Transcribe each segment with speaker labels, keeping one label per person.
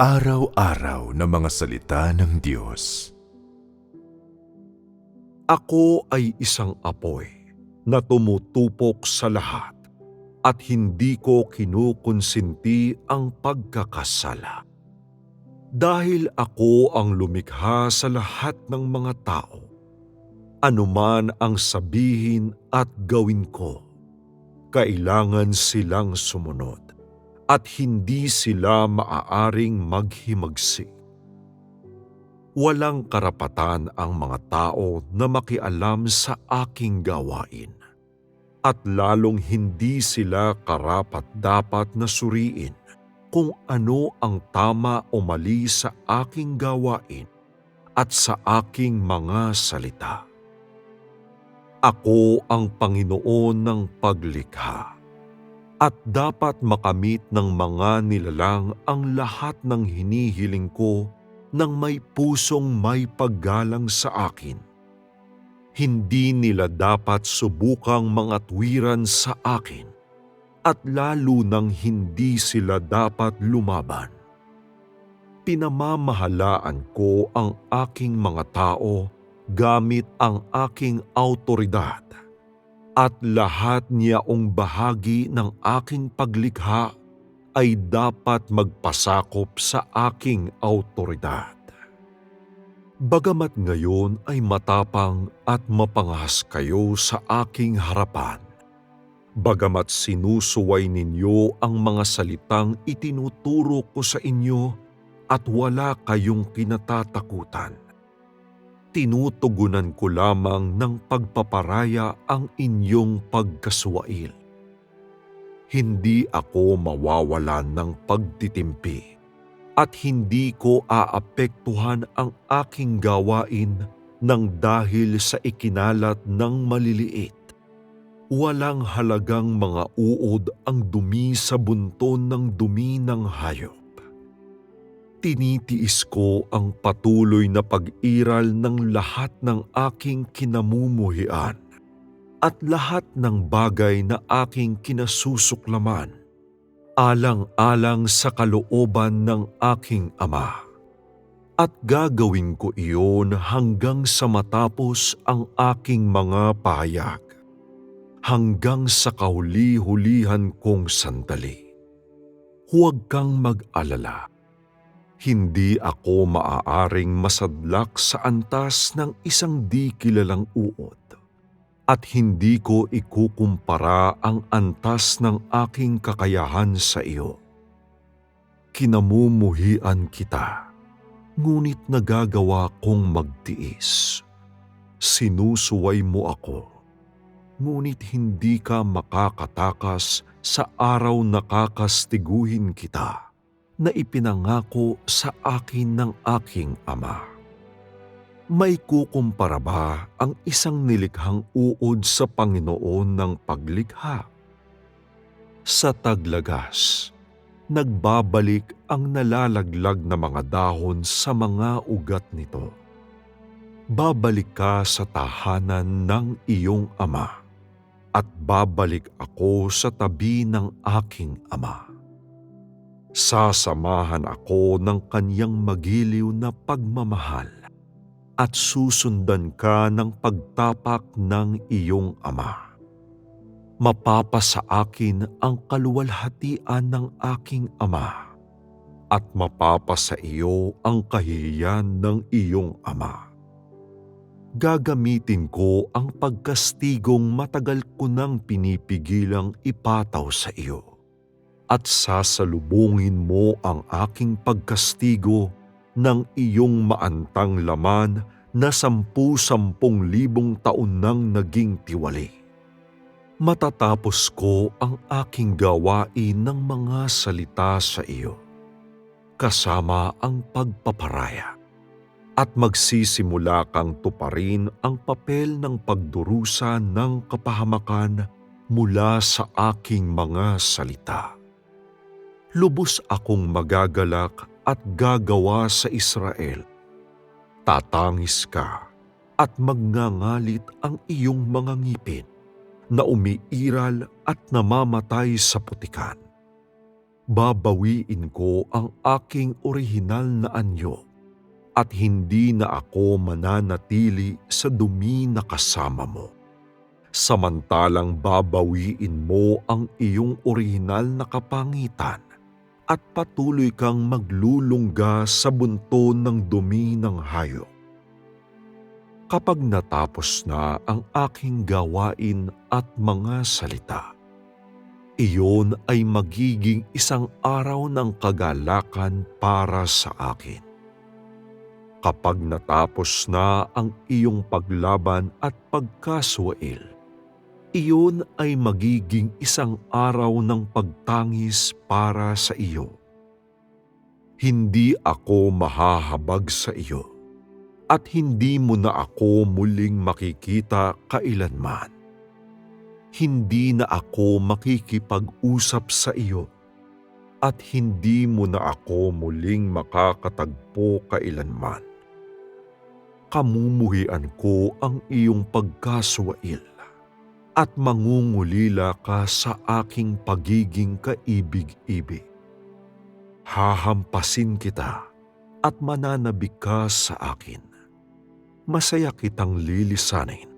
Speaker 1: Araw-araw na mga salita ng Diyos.
Speaker 2: Ako ay isang apoy na tumutupok sa lahat at hindi ko kinukonsinti ang pagkakasala. Dahil ako ang lumikha sa lahat ng mga tao, anuman ang sabihin at gawin ko, kailangan silang sumunod at hindi sila maaaring maghimagsik. Walang karapatan ang mga tao na makialam sa aking gawain at lalong hindi sila karapat dapat na suriin kung ano ang tama o mali sa aking gawain at sa aking mga salita. Ako ang Panginoon ng paglikha at dapat makamit ng mga nilalang ang lahat ng hinihiling ko ng may pusong may paggalang sa akin. Hindi nila dapat subukang mga tuwiran sa akin at lalo nang hindi sila dapat lumaban. Pinamamahalaan ko ang aking mga tao gamit ang aking autoridad at lahat niyaong bahagi ng aking paglikha ay dapat magpasakop sa aking autoridad. Bagamat ngayon ay matapang at mapangas kayo sa aking harapan, bagamat sinusuway ninyo ang mga salitang itinuturo ko sa inyo at wala kayong kinatatakutan tinutugunan ko lamang ng pagpaparaya ang inyong pagkaswail. Hindi ako mawawalan ng pagtitimpi at hindi ko aapektuhan ang aking gawain ng dahil sa ikinalat ng maliliit. Walang halagang mga uod ang dumi sa bunton ng dumi ng hayop tinitiis ko ang patuloy na pag-iral ng lahat ng aking kinamumuhian at lahat ng bagay na aking kinasusuklaman alang-alang sa kalooban ng aking ama. At gagawin ko iyon hanggang sa matapos ang aking mga pahayag, hanggang sa kahuli-hulihan kong sandali. Huwag kang mag-alala hindi ako maaaring masadlak sa antas ng isang di kilalang uod at hindi ko ikukumpara ang antas ng aking kakayahan sa iyo. Kinamumuhian kita, ngunit nagagawa kong magtiis. Sinusuway mo ako, ngunit hindi ka makakatakas sa araw na kakastiguhin kita na ipinangako sa akin ng aking ama. May kukumpara ba ang isang nilikhang uod sa Panginoon ng paglikha? Sa taglagas, nagbabalik ang nalalaglag na mga dahon sa mga ugat nito. Babalik ka sa tahanan ng iyong ama at babalik ako sa tabi ng aking ama Sasamahan ako ng kanyang magiliw na pagmamahal at susundan ka ng pagtapak ng iyong ama. Mapapasa akin ang kaluwalhatian ng aking ama at mapapasa iyo ang kahihiyan ng iyong ama. Gagamitin ko ang pagkastigong matagal ko nang pinipigilang ipataw sa iyo at sasalubungin mo ang aking pagkastigo ng iyong maantang laman na sampu-sampung libong taon nang naging tiwali. Matatapos ko ang aking gawain ng mga salita sa iyo, kasama ang pagpaparaya, at magsisimula kang tuparin ang papel ng pagdurusa ng kapahamakan mula sa aking mga salita lubos akong magagalak at gagawa sa Israel. Tatangis ka at magngangalit ang iyong mga ngipin na umiiral at namamatay sa putikan. babawiin ko ang aking orihinal na anyo at hindi na ako mananatili sa dumi na kasama mo. Samantalang babawiin mo ang iyong orihinal na kapangitan at patuloy kang maglulungga sa bunto ng dumi ng hayop. Kapag natapos na ang aking gawain at mga salita, iyon ay magiging isang araw ng kagalakan para sa akin. Kapag natapos na ang iyong paglaban at pagkaswail, iyon ay magiging isang araw ng pagtangis para sa iyo. Hindi ako mahahabag sa iyo at hindi mo na ako muling makikita kailanman. Hindi na ako makikipag-usap sa iyo at hindi mo na ako muling makakatagpo kailanman. Kamumuhian ko ang iyong pagkaswail at mangungulila ka sa aking pagiging kaibig-ibig. Hahampasin kita at mananabik ka sa akin. Masaya kitang lilisanin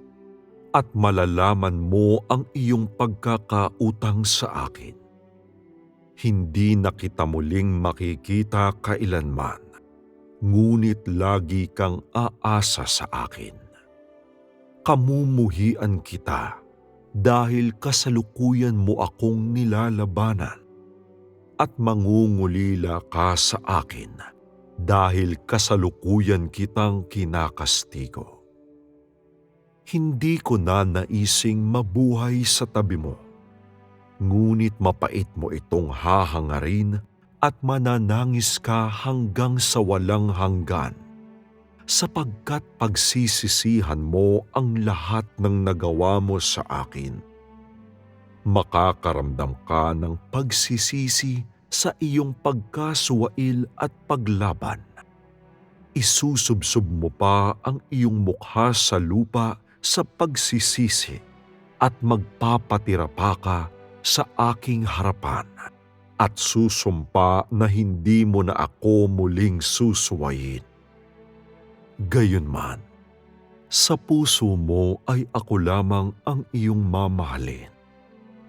Speaker 2: at malalaman mo ang iyong pagkakautang sa akin. Hindi na kita muling makikita kailanman, ngunit lagi kang aasa sa akin. Kamumuhian kita dahil kasalukuyan mo akong nilalabanan at mangungulila ka sa akin dahil kasalukuyan kitang kinakastigo. Hindi ko na naising mabuhay sa tabi mo, ngunit mapait mo itong hahangarin at mananangis ka hanggang sa walang hanggan sapagkat pagsisisihan mo ang lahat ng nagawa mo sa akin. Makakaramdam ka ng pagsisisi sa iyong pagkasuwail at paglaban. Isusubsob mo pa ang iyong mukha sa lupa sa pagsisisi at magpapatira pa ka sa aking harapan at susumpa na hindi mo na ako muling susuwayin. Gayunman, sa puso mo ay ako lamang ang iyong mamahalin.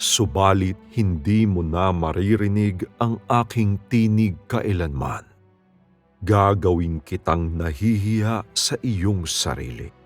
Speaker 2: Subalit hindi mo na maririnig ang aking tinig kailanman. Gagawin kitang nahihiya sa iyong sarili.